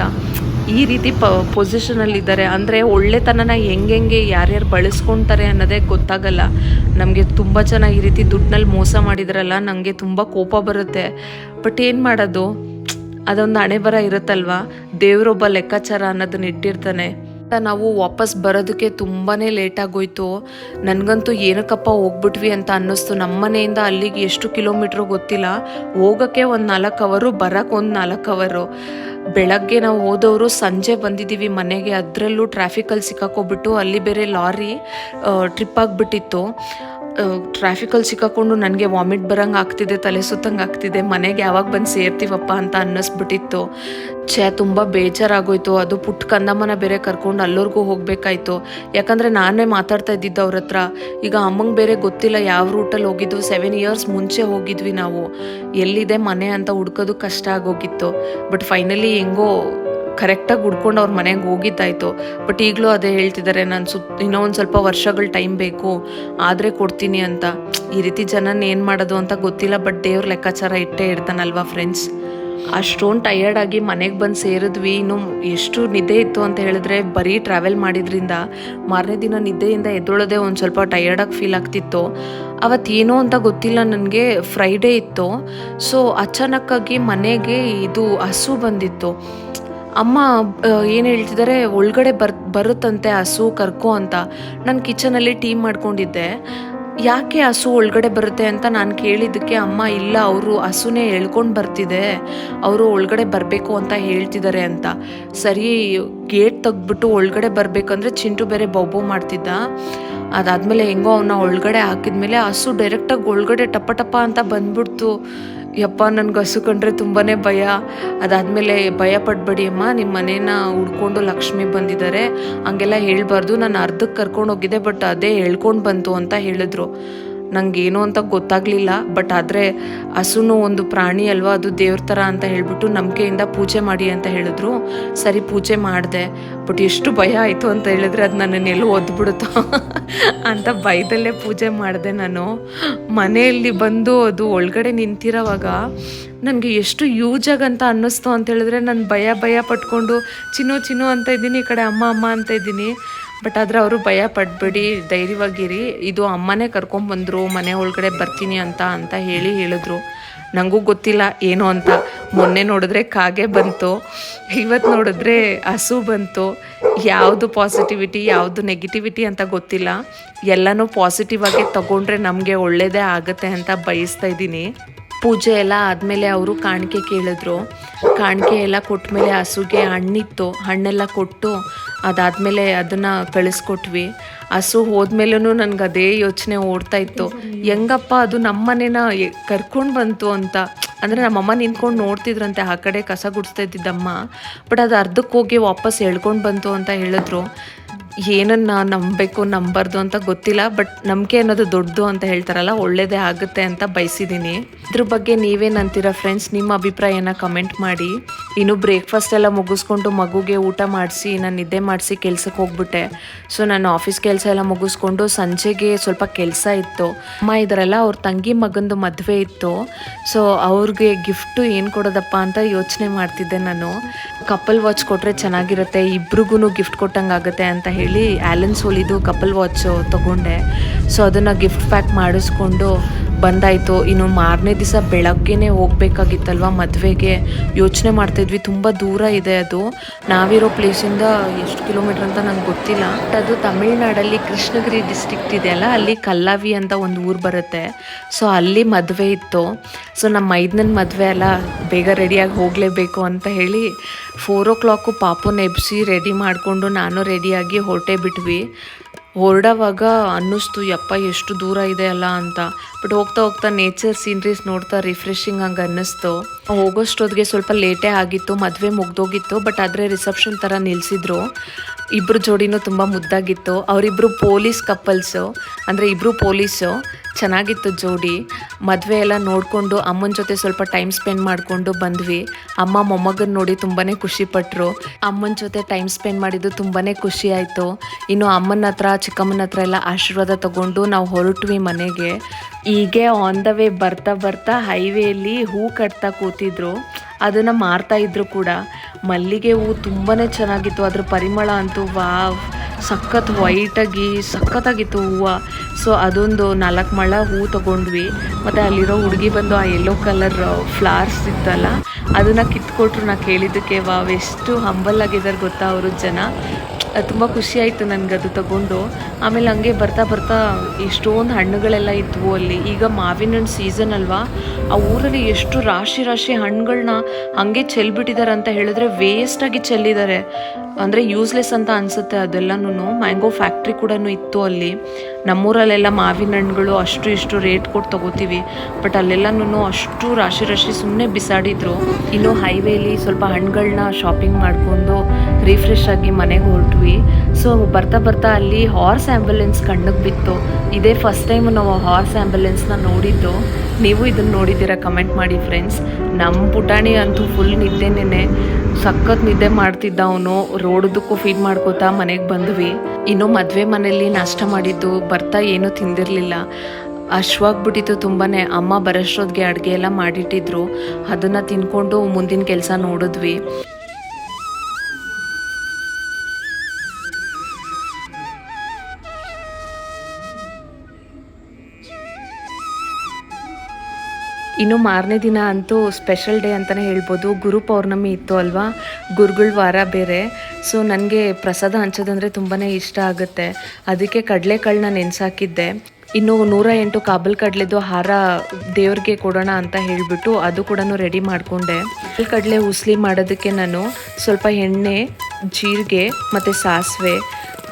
S1: ಈ ರೀತಿ ಪ ಪೊಸಿಷನಲ್ಲಿದ್ದಾರೆ ಅಂದರೆ ಒಳ್ಳೆತನನ ಹೆಂಗೆಂಗೆ ಯಾರ್ಯಾರು ಬಳಸ್ಕೊತಾರೆ ಅನ್ನೋದೇ ಗೊತ್ತಾಗಲ್ಲ. ನಮಗೆ ತುಂಬ ಜನ ಈ ರೀತಿ ದುಡ್ಡಿನಲ್ಲಿ ಮೋಸ ಮಾಡಿದ್ರಲ್ಲ ನನಗೆ ತುಂಬ ಕೋಪ ಬರುತ್ತೆ. ಬಟ್ ಏನು ಮಾಡೋದು? ಅದೊಂದು ಹಣೆ ಬರ ಇರುತ್ತಲ್ವ? ದೇವರೊಬ್ಬ ಲೆಕ್ಕಾಚಾರ ಅನ್ನೋದನ್ನ ಇಟ್ಟಿರ್ತಾನೆ. ನಾವು ವಾಪಸ್ ಬರೋದಕ್ಕೆ ತುಂಬಾ ಲೇಟ್ ಆಗೋಯ್ತು. ನನಗಂತೂ ಏನಕ್ಕಪ್ಪ ಹೋಗ್ಬಿಟ್ವಿ ಅಂತ ಅನ್ನಿಸ್ತು. ನಮ್ಮ ಮನೆಯಿಂದ ಅಲ್ಲಿಗೆ ಎಷ್ಟು ಕಿಲೋಮೀಟ್ರು ಗೊತ್ತಿಲ್ಲ. ಹೋಗೋಕ್ಕೆ ಒಂದು ನಾಲ್ಕು ಅವರು ಬರೋಕ್ಕೆ ಒಂದು ನಾಲ್ಕು ಅವರು. ಬೆಳಗ್ಗೆ ನಾವು ಹೋದವರು ಸಂಜೆ ಬಂದಿದ್ದೀವಿ ಮನೆಗೆ. ಅದರಲ್ಲೂ ಟ್ರಾಫಿಕಲ್ಲಿ ಸಿಕ್ಕಾಕೋಬಿಟ್ಟು ಅಲ್ಲಿ ಬೇರೆ ಲಾರಿ ಟ್ರಿಪ್ ಆಗಿಬಿಟ್ಟಿತ್ತು. ಟ್ರಾಫಿಕಲ್ಲಿ ಸಿಕ್ಕಾಕೊಂಡು ನನಗೆ ವಾಮಿಟ್ ಬರಂಗೆ ಆಗ್ತಿದೆ, ತಲೆ ಸುತ್ತಂಗೆ ಆಗ್ತಿದೆ, ಮನೆಗೆ ಯಾವಾಗ ಬಂದು ಸೇರ್ತೀವಪ್ಪ ಅಂತ ಅನ್ನಿಸ್ಬಿಟ್ಟಿತ್ತು. ಛೇ, ತುಂಬ ಬೇಜಾರಾಗೋಯ್ತು. ಅದು ಪುಟ್ಟ ಕಂದಮ್ಮನ ಬೇರೆ ಕರ್ಕೊಂಡು ಅಲ್ಲೋರ್ಗೂ ಹೋಗಬೇಕಾಯ್ತು. ಯಾಕಂದರೆ ನಾನೇ ಮಾತಾಡ್ತಾ ಇದ್ದಿದ್ದು ಅವ್ರ ಹತ್ರ. ಈಗ ಅಮ್ಮಂಗೆ ಬೇರೆ ಗೊತ್ತಿಲ್ಲ ಯಾವ ರೂಟಲ್ಲಿ ಹೋಗಿದ್ದು. ಸೆವೆನ್ ಇಯರ್ಸ್ ಮುಂಚೆ ಹೋಗಿದ್ವಿ ನಾವು. ಎಲ್ಲಿದೆ ಮನೆ ಅಂತ ಹುಡ್ಕೋದು ಕಷ್ಟ ಆಗೋಗಿತ್ತು. ಬಟ್ ಫೈನಲಿ ಹೆಂಗೋ ಕರೆಕ್ಟಾಗಿ ಹುಡ್ಕೊಂಡು ಅವ್ರ ಮನೆಗೆ ಹೋಗಿದ್ದಾಯ್ತು. ಬಟ್ ಈಗಲೂ ಅದೇ ಹೇಳ್ತಿದ್ದಾರೆ, ನಾನು ಸುತ್ತ ಇನ್ನೂ ಒಂದು ಸ್ವಲ್ಪ ವರ್ಷಗಳ ಟೈಮ್ ಬೇಕು, ಆದರೆ ಕೊಡ್ತೀನಿ ಅಂತ. ಈ ರೀತಿ ಜನನ ಏನು ಮಾಡೋದು ಅಂತ ಗೊತ್ತಿಲ್ಲ, ಬಟ್ ದೇವ್ರ ಲೆಕ್ಕಾಚಾರ ಇಟ್ಟೇ ಇರ್ತಾನಲ್ವಾ ಫ್ರೆಂಡ್ಸ್? ಅಷ್ಟೊಂದು ಟಯರ್ಡ್ ಆಗಿ ಮನೆಗೆ ಬಂದು ಸೇರಿದ್ವಿ. ಇನ್ನು ಎಷ್ಟು ನಿದ್ದೆ ಇತ್ತು ಅಂತ ಹೇಳಿದ್ರೆ, ಬರೀ ಟ್ರಾವೆಲ್ ಮಾಡಿದ್ರಿಂದ ಮಾರನೇ ದಿನ ನಿದ್ದೆಯಿಂದ ಎದ್ದೊಳೋದೇ ಒಂದು ಸ್ವಲ್ಪ ಟಯರ್ಡಾಗಿ ಫೀಲ್ ಆಗ್ತಿತ್ತು. ಅವತ್ತೇನೋ ಅಂತ ಗೊತ್ತಿಲ್ಲ ನನಗೆ ಫ್ರೈಡೇ ಇತ್ತು. ಸೊ ಅಚಾನಕ್ಕಾಗಿ ಮನೆಗೆ ಇದು ಹಸು ಬಂದಿತ್ತು. ಅಮ್ಮ ಏನು ಹೇಳ್ತಿದ್ದಾರೆ, ಒಳಗಡೆ ಬರ್, ಬರುತ್ತಂತೆ ಹಸು, ಕರ್ಕೋ ಅಂತ. ನಾನು ಕಿಚನಲ್ಲಿ ಟೀ ಮಾಡ್ಕೊಂಡಿದ್ದೆ. ಯಾಕೆ ಹಸು ಒಳಗಡೆ ಬರುತ್ತೆ ಅಂತ ನಾನು ಕೇಳಿದ್ದಕ್ಕೆ ಅಮ್ಮ, ಇಲ್ಲ, ಅವರು ಹಸುನೇ ಎಳ್ಕೊಂಡು ಬರ್ತಿದೆ. ಅವರು ಒಳಗಡೆ ಬರಬೇಕು ಅಂತ ಹೇಳ್ತಿದ್ದಾರೆ ಅಂತ. ಸರಿ, ಗೇಟ್ ತೆಗ್ದ್ಬಿಟ್ಟು ಒಳಗಡೆ ಬರಬೇಕಂದ್ರೆ ಚಿಂಟು ಬೇರೆ ಬೊಬ್ಬು ಮಾಡ್ತಿದ್ದ. ಅದಾದಮೇಲೆ ಹೆಂಗೋ ಅವನ್ನ ಒಳಗಡೆ ಹಾಕಿದ್ಮೇಲೆ ಹಸು ಡೈರೆಕ್ಟಾಗಿ ಒಳಗಡೆ ಟಪ ಟಪ ಅಂತ ಬಂದ್ಬಿಡ್ತು. ಯಪ್ಪ, ನನ್ಗೆ ಹಸು ಕಂಡ್ರೆ ತುಂಬಾ ಭಯ. ಅದಾದಮೇಲೆ ಭಯ ಪಡಬೇಡಿ ಅಮ್ಮ. ನಿಮ್ಮ ಮನೇನ ಉಡ್ಕೊಂಡು ಲಕ್ಷ್ಮಿ ಬಂದಿದ್ದಾರೆ ಹಂಗೆಲ್ಲ ಹೇಳಬಾರ್ದು. ನಾನು ಅರ್ಧಕ್ಕೆ ಕರ್ಕೊಂಡು ಹೋಗಿದ್ದೆ, ಬಟ್ ಅದೇ ಹೇಳ್ಕೊಂಡು ಬಂತು ಅಂತ ಹೇಳಿದ್ರು. ನಂಗೇನು ಅಂತ ಗೊತ್ತಾಗಲಿಲ್ಲ ಬಟ್ ಆದರೆ ಹಸುನು ಒಂದು ಪ್ರಾಣಿ ಅಲ್ವಾ, ಅದು ದೇವ್ರ ಥರ ಅಂತ ಹೇಳ್ಬಿಟ್ಟು ನಂಬಿಕೆಯಿಂದ ಪೂಜೆ ಮಾಡಿ ಅಂತ ಹೇಳಿದ್ರು. ಸರಿ, ಪೂಜೆ ಮಾಡಿದೆ ಬಟ್ ಎಷ್ಟು ಭಯ ಆಯಿತು ಅಂತ ಹೇಳಿದ್ರೆ ಅದು ನನ್ನನ್ನು ಎಲ್ಲೂ ಒದ್ಬಿಡುತ್ತೋ ಅಂತ ಭಯದಲ್ಲೇ ಪೂಜೆ ಮಾಡಿದೆ ನಾನು. ಮನೆಯಲ್ಲಿ ಬಂದು ಅದು ಒಳಗಡೆ ನಿಂತಿರೋವಾಗ ನನಗೆ ಎಷ್ಟು ಯೂಜ್ ಆಗಂತ ಅನ್ನಿಸ್ತು ಅಂತ ಹೇಳಿದ್ರೆ ನಾನು ಭಯ ಭಯ ಪಟ್ಕೊಂಡು, ಚಿನ್ನು ಚಿನ್ನು ಅಂತ ಇದ್ದೀನಿ, ಈ ಕಡೆ ಅಮ್ಮ ಅಮ್ಮ ಅಂತ ಇದ್ದೀನಿ. ಬಟ್ ಆದರೆ ಅವರು ಭಯ ಪಡ್ಬೇಡಿ, ಧೈರ್ಯವಾಗಿರಿ. ಇದು ಅಮ್ಮನೇ ಬಂದ್ರು, ಮನೆ ಒಳಗಡೆ ಬರ್ತೀನಿ ಅಂತ ಅಂತ ಹೇಳಿ ಹೇಳಿದ್ರು. ನನಗೂ ಗೊತ್ತಿಲ್ಲ ಏನು ಅಂತ. ಮೊನ್ನೆ ನೋಡಿದ್ರೆ ಕಾಗೆ ಬಂತು ಇವತ್ತು ನೋಡಿದ್ರೆ ಹಸು ಬಂತು. ಯಾವುದು ಪಾಸಿಟಿವಿಟಿ ಯಾವುದು ನೆಗೆಟಿವಿಟಿ ಅಂತ ಗೊತ್ತಿಲ್ಲ. ಎಲ್ಲನೂ ಪಾಸಿಟಿವ್ ಆಗಿ ತಗೊಂಡ್ರೆ ನಮಗೆ ಒಳ್ಳೆಯದೇ ಆಗುತ್ತೆ ಅಂತ ಬಯಸ್ತಾ ಇದ್ದೀನಿ. ಪೂಜೆ ಎಲ್ಲ ಆದಮೇಲೆ ಅವರು ಕಾಣಿಕೆ ಕೇಳಿದ್ರು. ಕಾಣಿಕೆ ಎಲ್ಲ ಕೊಟ್ಮೇಲೆ ಹಸುಗೆ ಹಣ್ಣಿತ್ತು. ಹಣ್ಣೆಲ್ಲ ಕೊಟ್ಟು ಅದಾದಮೇಲೆ ಅದನ್ನು ಕಳಿಸ್ಕೊಟ್ವಿ ಹಸು ಹೋದ್ಮೇಲೂ ನನಗೆ ಅದೇ ಯೋಚನೆ ಓಡ್ತಾ ಇತ್ತು. ಹೆಂಗಪ್ಪ ಅದು ನಮ್ಮನೇನ ಕರ್ಕೊಂಡು ಬಂತು ಅಂತ. ಅಂದರೆ ನಮ್ಮಮ್ಮ ನಿಂತ್ಕೊಂಡು ನೋಡ್ತಿದ್ರಂತೆ, ಆ ಕಡೆ ಕಸ ಗುಡಿಸ್ತಾ ಇದ್ದಿದ್ದಮ್ಮ. ಬಟ್ ಅದು ಅರ್ಧಕ್ಕೆ ಹೋಗಿ ವಾಪಸ್ ಎಳ್ಕೊಂಡು ಬಂತು ಅಂತ ಹೇಳಿದ್ರು. ಏನನ್ನ ನಂಬಬೇಕು, ನಂಬಾರ್ದು ಅಂತ ಗೊತ್ತಿಲ್ಲ ಬಟ್ ನಂಬಿಕೆ ಅನ್ನೋದು ದೊಡ್ಡದು ಅಂತ ಹೇಳ್ತಾರಲ್ಲ, ಒಳ್ಳೇದೇ ಆಗುತ್ತೆ ಅಂತ ಬಯಸಿದ್ದೀನಿ. ಇದ್ರ ಬಗ್ಗೆ ನೀವೇನಂತೀರ ಫ್ರೆಂಡ್ಸ್ ನಿಮ್ಮ ಅಭಿಪ್ರಾಯನ ಕಮೆಂಟ್ ಮಾಡಿ. ಇನ್ನು ಬ್ರೇಕ್ಫಾಸ್ಟ್ ಎಲ್ಲ ಮುಗಿಸ್ಕೊಂಡು ಮಗುಗೆ ಊಟ ಮಾಡಿಸಿ, ನಾನು ನಿದ್ದೆ ಮಾಡಿಸಿ ಕೆಲ್ಸಕ್ಕೆ ಹೋಗ್ಬಿಟ್ಟೆ. ಸೊ ನಾನು ಆಫೀಸ್ ಕೆಲಸ ಎಲ್ಲ ಮುಗಿಸ್ಕೊಂಡು ಸಂಜೆಗೆ ಸ್ವಲ್ಪ ಕೆಲಸ ಇತ್ತು. ಅಮ್ಮ ಇದರಲ್ಲ, ಅವ್ರ ತಂಗಿ ಮಗಂದು ಮದುವೆ ಇತ್ತು. ಸೊ ಅವ್ರಿಗೆ ಗಿಫ್ಟು ಏನು ಕೊಡೋದಪ್ಪ ಅಂತ ಯೋಚನೆ ಮಾಡ್ತಿದ್ದೆ ನಾನು. ಕಪಲ್ ವಾಚ್ ಕೊಟ್ಟರೆ ಚೆನ್ನಾಗಿರುತ್ತೆ ಇಬ್ರಿಗೂ ಗಿಫ್ಟ್ ಕೊಟ್ಟಂಗೆ ಆಗುತ್ತೆ ಅಂತ ಹೇಳಿ ಆ್ಯಲನ್ ಸೋಲಿದು ಕಪಲ್ ವಾಚ್ ತೊಗೊಂಡೆ. ಸೊ ಅದನ್ನು ಗಿಫ್ಟ್ ಪ್ಯಾಕ್ ಮಾಡಿಸ್ಕೊಂಡು ಬಂದಾಯಿತು. ಇನ್ನು ಮಾರನೇ ದಿವಸ ಬೆಳಗ್ಗೆನೇ ಹೋಗ್ಬೇಕಾಗಿತ್ತಲ್ವ? ಮದುವೆಗೆ ಯೋಚನೆ ಮಾಡ್ತಿದ್ವಿ. ತುಂಬ ದೂರ ಇದೆ ಅದು. ನಾವಿರೋ ಪ್ಲೇಸಿಂದ ಎಷ್ಟು ಕಿಲೋಮೀಟ್ರ್ ಅಂತ ನಂಗೆ ಗೊತ್ತಿಲ್ಲ. ಬಟ್ ಅದು ತಮಿಳ್ನಾಡಲ್ಲಿ ಕೃಷ್ಣಗಿರಿ ಇದೆ ಇದೆಯಲ್ಲ ಅಲ್ಲಿ ಕಲ್ಲಾವಿ ಅಂತ ಒಂದು ಊರು ಬರುತ್ತೆ. ಸೊ ಅಲ್ಲಿ ಮದುವೆ ಇತ್ತು. ಸೊ ನಮ್ಮ ಐದನ ಮದುವೆ ಅಲ್ಲ, ಬೇಗ ರೆಡಿಯಾಗಿ ಹೋಗಲೇಬೇಕು ಅಂತ ಹೇಳಿ ಫೋರ್ ಓ ಕ್ಲಾಕು ಪಾಪುನ ಎಬ್ಸಿ ರೆಡಿ ಮಾಡಿಕೊಂಡು ನಾನು ರೆಡಿಯಾಗಿ ಹೊರಟೆ ಬಿಟ್ವಿ. ಹೊರಡೋವಾಗ ಅನ್ನಿಸ್ತು, ಯಪ್ಪ, ಎಷ್ಟು ದೂರ ಇದೆ ಅಲ್ಲ ಅಂತ. ಬಟ್ ಹೋಗ್ತಾ ಹೋಗ್ತಾ ನೇಚರ್ ಸೀನ್ರೀಸ್ ನೋಡ್ತಾ ರಿಫ್ರೆಶಿಂಗ್ ಹಂಗೆ ಅನ್ನಿಸ್ತು. ಹೋಗೋಷ್ಟೊತ್ತಿಗೆ ಸ್ವಲ್ಪ ಲೇಟೇ ಆಗಿತ್ತು, ಮದುವೆ ಮುಗ್ದೋಗಿತ್ತು, ಬಟ್ ಆದರೆ ರಿಸೆಪ್ಷನ್ ಥರ ನಿಲ್ಲಿಸಿದ್ರು ಇಬ್ಬರು ಜೋಡಿನೂ ತುಂಬ ಮುದ್ದಾಗಿತ್ತು. ಅವರಿಬ್ಬರು ಪೊಲೀಸ್ ಕಪಲ್ಸು, ಅಂದರೆ ಇಬ್ಬರು ಪೊಲೀಸು, ಚೆನ್ನಾಗಿತ್ತು ಜೋಡಿ. ಮದುವೆ ಎಲ್ಲ ನೋಡಿಕೊಂಡು ಅಮ್ಮನ ಜೊತೆ ಸ್ವಲ್ಪ ಟೈಮ್ ಸ್ಪೆಂಡ್ ಮಾಡಿಕೊಂಡು ಬಂದ್ವಿ. ಅಮ್ಮ ಮೊಮ್ಮಗನ ನೋಡಿ ತುಂಬಾ ಖುಷಿಪಟ್ಟರು ಅಮ್ಮನ ಜೊತೆ ಟೈಮ್ ಸ್ಪೆಂಡ್ ಮಾಡಿದ್ದು ತುಂಬಾ ಖುಷಿ ಆಯಿತು. ಇನ್ನು ಅಮ್ಮನ ಹತ್ರ, ಚಿಕ್ಕಮ್ಮನ ಹತ್ರ ಎಲ್ಲ ಆಶೀರ್ವಾದ ತಗೊಂಡು ನಾವು ಹೊರಟ್ವಿ ಮನೆಗೆ. ಹೀಗೆ ಆನ್ ದ ವೇ ಬರ್ತಾ ಬರ್ತಾ ಹೈವೇಲಿ ಹೂ ಕಟ್ತಾ ಕೂತಿದ್ರು. ಅದನ್ನು ಮಾರ್ತಾ ಇದ್ರು ಕೂಡ. ಮಲ್ಲಿಗೆ ಹೂ ತುಂಬಾ ಚೆನ್ನಾಗಿತ್ತು. ಅದ್ರ ಪರಿಮಳ ಅಂತೂ ವಾವ್. ಸಖತ್ ವೈಟಾಗಿ ಸಖತ್ತಾಗಿತ್ತು ಹೂವು. ಸೊ ಅದೊಂದು ನಾಲ್ಕು ಮಳ ಹೂ ತೊಗೊಂಡ್ವಿ. ಮತ್ತು ಅಲ್ಲಿರೋ ಹುಡುಗಿ ಬಂದು ಆ ಯೆಲ್ಲೋ ಕಲರ್ ಫ್ಲವರ್ಸ್ ಇತ್ತಲ್ಲ, ಅದನ್ನು ಕಿತ್ಕೊಟ್ರು ನಾ ಕೇಳಿದ್ದಕ್ಕೆ ವಾವ್, ಎಷ್ಟು ಹಂಬಲ್ ಆಗಿದ್ದಾರೆ ಗೊತ್ತಾ ಅವರು ಜನ. ತುಂಬ ಖುಷಿ ಆಯಿತು ನನಗೆ ಅದು ತಗೊಂಡು. ಆಮೇಲೆ ಹಂಗೆ ಬರ್ತಾ ಬರ್ತಾ ಎಷ್ಟೊಂದು ಹಣ್ಣುಗಳೆಲ್ಲ ಇದ್ವು ಅಲ್ಲಿ. ಈಗ ಮಾವಿನ ಹಣ್ಣು ಸೀಸನ್ ಅಲ್ವಾ? ಆ ಊರಲ್ಲಿ ಎಷ್ಟು ರಾಶಿ ರಾಶಿ ಹಣ್ಣುಗಳನ್ನ ಹಂಗೆ ಚೆಲ್ಬಿಟ್ಟಿದ್ದಾರೆ ಅಂತ ಹೇಳಿದ್ರೆ ವೇಸ್ಟಾಗಿ ಚೆಲ್ಲಿದ್ದಾರೆ ಅಂದರೆ ಯೂಸ್ಲೆಸ್ ಅಂತ ಅನಿಸುತ್ತೆ ಅದೆಲ್ಲನೂ ಮ್ಯಾಂಗೋ ಫ್ಯಾಕ್ಟ್ರಿ ಕೂಡ ಇತ್ತು ಅಲ್ಲಿ. ನಮ್ಮೂರಲ್ಲೆಲ್ಲ ಮಾವಿನ ಹಣ್ಣುಗಳು ಅಷ್ಟು ಇಷ್ಟು ರೇಟ್ ಕೊಟ್ಟು ತಗೋತೀವಿ. ಬಟ್ ಅಲ್ಲೆಲ್ಲನೂ ಅಷ್ಟು ರಾಶಿ ರಾಶಿ ಸುಮ್ಮನೆ ಬಿಸಾಡಿದ್ರು. ಇನ್ನು ಹೈವೇಲಿ ಸ್ವಲ್ಪ ಹಣ್ಣುಗಳನ್ನ ಶಾಪಿಂಗ್ ಮಾಡಿಕೊಂಡು ರಿಫ್ರೆಶ್ ಆಗಿ ಮನೆಗೆ ಹೊರಟ್ವಿ. ಸೊ ಬರ್ತಾ ಬರ್ತಾ ಅಲ್ಲಿ ಹಾರ್ಸ್ ಆ್ಯಂಬುಲೆನ್ಸ್ ಕಣ್ಣಿಗೆ ಬಿತ್ತು. ಇದೇ ಫಸ್ಟ್ ಟೈಮ್ ನಾವು ಹಾರ್ಸ್ ಆ್ಯಂಬುಲೆನ್ಸ್ನ ನೋಡಿದ್ದು. ನೀವು ಇದನ್ನು ನೋಡಿದ್ದೀರಾ ಕಮೆಂಟ್ ಮಾಡಿ ಫ್ರೆಂಡ್ಸ್ ನಮ್ಮ ಪುಟಾಣಿ ಅಂತೂ ಫುಲ್ ನಿದ್ದೆನೇ ಸಖತ್ ನಿದ್ದೆ ಮಾಡ್ತಿದ್ದ ಅವನು. ರೋಡದಕ್ಕೂ ಫೀಡ್ ಮಾಡ್ಕೋತಾ ಮನೆಗೆ ಬಂದ್ವಿ. ಇನ್ನು ಮದುವೆ ಮನೆಯಲ್ಲಿ ನಾಷ್ಟ ಮಾಡಿದ್ದು ಬರ್ತಾ ಏನೂ ತಿಂದಿರಲಿಲ್ಲ. ಅಶ್ವಾಗ್ಬಿಟ್ಟಿತ್ತು ತುಂಬಾ ಅಮ್ಮ ಬರೋಷ್ಟೊತ್ತಿಗೆ ಅಡುಗೆ ಎಲ್ಲ ಮಾಡಿಟ್ಟಿದ್ರು. ಅದನ್ನು ತಿನ್ಕೊಂಡು ಮುಂದಿನ ಕೆಲಸ ನೋಡಿದ್ವಿ. ಇನ್ನು ಮಾರನೇ ದಿನ ಅಂತೂ ಸ್ಪೆಷಲ್ ಡೇ ಅಂತಲೇ ಹೇಳ್ಬೋದು. ಗುರು ಪೌರ್ಣಮಿ ಇತ್ತು ಅಲ್ವಾ? ಗುರುಗಳ ವಾರ ಬೇರೆ. ಸೊ ನನಗೆ ಪ್ರಸಾದ ಹಂಚೋದಂದರೆ ತುಂಬಾ ಇಷ್ಟ ಆಗುತ್ತೆ. ಅದಕ್ಕೆ ಕಡಲೆಕಾಳನ್ನ ನೆನೆಸಾಕಿದ್ದೆ. ಇನ್ನು ನೂರ ಎಂಟು ಕಾಬಲ್ ಕಡಲೆದು ಹಾರ ದೇವ್ರಿಗೆ ಕೊಡೋಣ ಅಂತ ಹೇಳಿಬಿಟ್ಟು ಅದು ಕೂಡ ರೆಡಿ ಮಾಡಿಕೊಂಡೆ. ಕಡಲೆ ಉಸ್ಲಿ ಮಾಡೋದಕ್ಕೆ ನಾನು ಸ್ವಲ್ಪ ಎಣ್ಣೆ, ಜೀರಿಗೆ ಮತ್ತು ಸಾಸಿವೆ,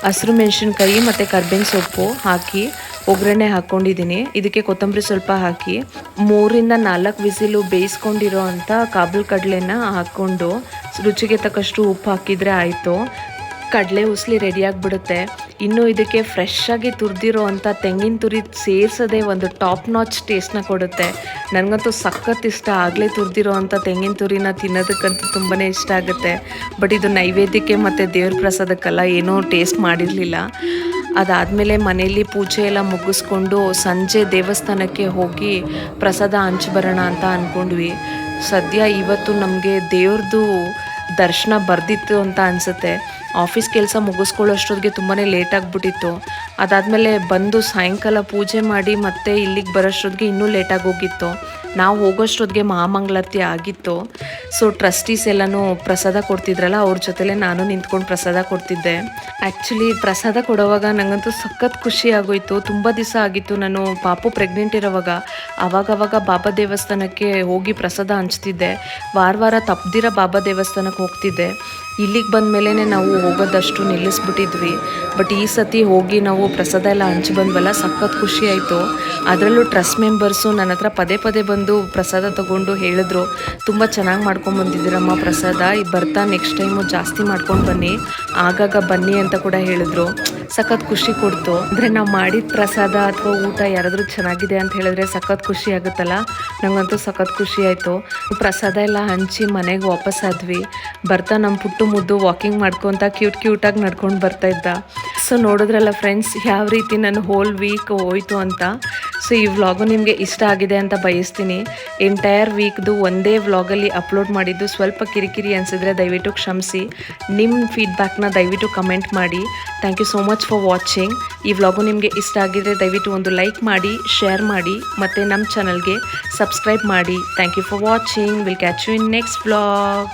S1: ಹಸಿರು ಮೆಣಸಿನ್ಕಾಯಿ ಮತ್ತು ಕರ್ಬೇವಿನ ಸೊಪ್ಪು ಹಾಕಿ ಒಗ್ಗರಣೆ ಹಾಕ್ಕೊಂಡಿದ್ದೀನಿ ಇದಕ್ಕೆ ಕೊತ್ತಂಬರಿ ಸ್ವಲ್ಪ ಹಾಕಿ ಮೂರಿಂದ ನಾಲ್ಕು ವಿಸಿಲು ಬೇಯಿಸ್ಕೊಂಡಿರೋ ಅಂಥ ಕಾಬಲ್ ಕಡಲೆನ ಹಾಕ್ಕೊಂಡು ರುಚಿಗೆ ತಕ್ಕಷ್ಟು ಉಪ್ಪು ಹಾಕಿದರೆ ಆಯಿತು. ಕಡಲೆ ಉಸ್ಲಿ ರೆಡಿ ಆಗಿಬಿಡುತ್ತೆ. ಇನ್ನು ಇದಕ್ಕೆ ಫ್ರೆಶ್ ಆಗಿ ತುರಿದಿರೋ ಅಂಥ ತೆಂಗಿನ ತುರಿ ಸೇರಿಸೋದೇ ಒಂದು ಟಾಪ್ ನಾಚ್ ಟೇಸ್ಟ್ನ ಕೊಡುತ್ತೆ. ನನಗಂತೂ ಸಖತ್ ಇಷ್ಟ. ಆಗಲೇ ತುರಿದಿರೋ ಅಂಥ ತೆಂಗಿನ ತುರಿನ ತಿನ್ನೋದಕ್ಕಂತೂ ತುಂಬಾ ಇಷ್ಟ ಆಗುತ್ತೆ. ಬಟ್ ಇದು ನೈವೇದ್ಯಕ್ಕೆ ಮತ್ತು ದೇವ್ರ ಪ್ರಸಾದಕ್ಕೆಲ್ಲ ಏನೂ ಟೇಸ್ಟ್ ಮಾಡಿರಲಿಲ್ಲ. ಅದಾದಮೇಲೆ ಮನೆಯಲ್ಲಿ ಪೂಜೆ ಎಲ್ಲ ಮುಗಿಸ್ಕೊಂಡು ಸಂಜೆ ದೇವಸ್ಥಾನಕ್ಕೆ ಹೋಗಿ ಪ್ರಸಾದ ಹಂಚಿ ಬರೋಣ ಅಂತ ಅಂದ್ಕೊಂಡ್ವಿ ಸದ್ಯ ಇವತ್ತು ನಮಗೆ ದೇವ್ರದ್ದು ದರ್ಶನ ಬರ್ದಿತ್ತು ಅಂತ ಅನಿಸುತ್ತೆ. ಆಫೀಸ್ ಕೆಲಸ ಮುಗಿಸ್ಕೊಳ್ಳೋಷ್ಟೊತ್ತಿಗೆ ತುಂಬಾ ಲೇಟ್ ಆಗಿಬಿಟ್ಟಿತ್ತು. ಅದಾದಮೇಲೆ ಬಂದು ಸಾಯಂಕಾಲ ಪೂಜೆ ಮಾಡಿ ಮತ್ತೆ ಇಲ್ಲಿಗೆ ಬರೋಷ್ಟೊತ್ತಿಗೆ ಇನ್ನೂ ಲೇಟಾಗಿ ಹೋಗಿತ್ತು. ನಾವು ಹೋಗೋಷ್ಟೊತ್ತಿಗೆ ಮಹಾಮಂಗಳಾರತಿ ಆಗಿತ್ತು. ಸೊ ಟ್ರಸ್ಟೀಸ್ ಎಲ್ಲನೂ ಪ್ರಸಾದ ಕೊಡ್ತಿದ್ರಲ್ಲ, ಅವ್ರ ಜೊತೆಲೇ ನಾನು ನಿಂತ್ಕೊಂಡು ಪ್ರಸಾದ ಕೊಡ್ತಿದ್ದೆ. ಆ್ಯಕ್ಚುಲಿ ಪ್ರಸಾದ ಕೊಡೋವಾಗ ನನಗಂತೂ ಸಖತ್ ಖುಷಿ ಆಗೋಯ್ತು. ತುಂಬ ದಿವಸ ಆಗಿತ್ತು ನಾನು ಪಾಪು ಪ್ರೆಗ್ನೆಂಟ್ ಇರೋವಾಗ. ಅವಾಗವಾಗ ಬಾಬಾ ದೇವಸ್ಥಾನಕ್ಕೆ ಹೋಗಿ ಪ್ರಸಾದ ಹಂಚ್ತಿದ್ದೆ. ವಾರ ವಾರ ತಪ್ಪದಿರ ಬಾಬಾ ದೇವಸ್ಥಾನಕ್ಕೆ ಹೋಗ್ತಿದ್ದೆ. ಇಲ್ಲಿಗೆ ಬಂದ ಮೇಲೆ ನಾವು ಹೋಗೋದಷ್ಟು ನಿಲ್ಲಿಸ್ಬಿಟ್ಟಿದ್ವಿ. ಬಟ್ ಈ ಸತಿ ಹೋಗಿ ನಾವು ಪ್ರಸಾದ ಎಲ್ಲ ಹಂಚಿ ಬಂದ್ವಲ್ಲ, ಸಖತ್ ಖುಷಿ ಆಯಿತು. ಅದರಲ್ಲೂ ಟ್ರಸ್ಟ್ ಮೆಂಬರ್ಸು ನನ್ನ ಹತ್ರ ಪದೇ ಪದೇ ಬಂದು ಪ್ರಸಾದ ತಗೊಂಡು ಹೇಳಿದ್ರು. ತುಂಬ ಚೆನ್ನಾಗಿ ಮಾಡ್ಕೊಂಡು ಬಂದಿದ್ದೀರಮ್ಮ ಪ್ರಸಾದ. ಈ ಬರ್ತಾ ನೆಕ್ಸ್ಟ್ ಟೈಮು ಜಾಸ್ತಿ ಮಾಡ್ಕೊಂಡು ಬನ್ನಿ. ಆಗಾಗ ಬನ್ನಿ ಅಂತ ಕೂಡ ಹೇಳಿದ್ರು. ಸಖತ್ ಖುಷಿ ಕೊಡ್ತು. ಅಂದರೆ ನಾವು ಮಾಡಿದ ಪ್ರಸಾದ ಅಥವಾ ಊಟ ಯಾರಾದರೂ ಚೆನ್ನಾಗಿದೆ ಅಂತ ಹೇಳಿದ್ರೆ ಸಖತ್ ಖುಷಿ ಆಗುತ್ತಲ್ಲ? ನಂಗಂತೂ ಸಖತ್ ಖುಷಿ ಆಯಿತು. ಪ್ರಸಾದ ಎಲ್ಲ ಹಂಚಿ ಮನೆಗೆ ವಾಪಸ್ ಆದ್ವಿ. ಬರ್ತಾ ನಮ್ಮ ಪುಟ್ಟು ಮುದ್ದು ವಾಕಿಂಗ್ ಮಾಡ್ಕೊತ ಕ್ಯೂಟ್ ಕ್ಯೂಟಾಗಿ ನಡ್ಕೊಂಡು ಬರ್ತಾ ಇದ್ದ. ಸೊ ನೋಡಿದ್ರಲ್ಲ ಫ್ರೆಂಡ್ಸ್ ಯಾವ ರೀತಿ ನನ್ನ ಹೋಲ್ ವೀಕ್ ಹೋಯ್ತು ಅಂತ. ಸೊ ಈ ವ್ಲಾಗು ನಿಮಗೆ ಇಷ್ಟ ಆಗಿದೆ ಅಂತ ಬಯಸ್ತೀನಿ. ಎಂಟೈರ್ ವೀಕ್ದು ಒಂದೇ ವ್ಲಾಗಲ್ಲಿ ಅಪ್ಲೋಡ್ ಮಾಡಿದ್ದು ಸ್ವಲ್ಪ ಕಿರಿಕಿರಿ ಅನಿಸಿದ್ರೆ ದಯವಿಟ್ಟು ಕ್ಷಮಿಸಿ. ನಿಮ್ಮ ಫೀಡ್ಬ್ಯಾಕ್ನ ದಯವಿಟ್ಟು ಕಮೆಂಟ್ ಮಾಡಿ. Thank you so much for watching ಈ ವ್ಲಾಗು ನಿಮಗೆ ಇಷ್ಟ ಆಗಿದ್ರೆ ದಯವಿಟ್ಟು ಒಂದು ಲೈಕ್ ಮಾಡಿ ಶೇರ್ ಮಾಡಿ, ಮತ್ತು ನಮ್ಮ ಚಾನಲ್ಗೆ ಸಬ್ಸ್ಕ್ರೈಬ್ ಮಾಡಿ. Thank you for watching will catch you in next vlog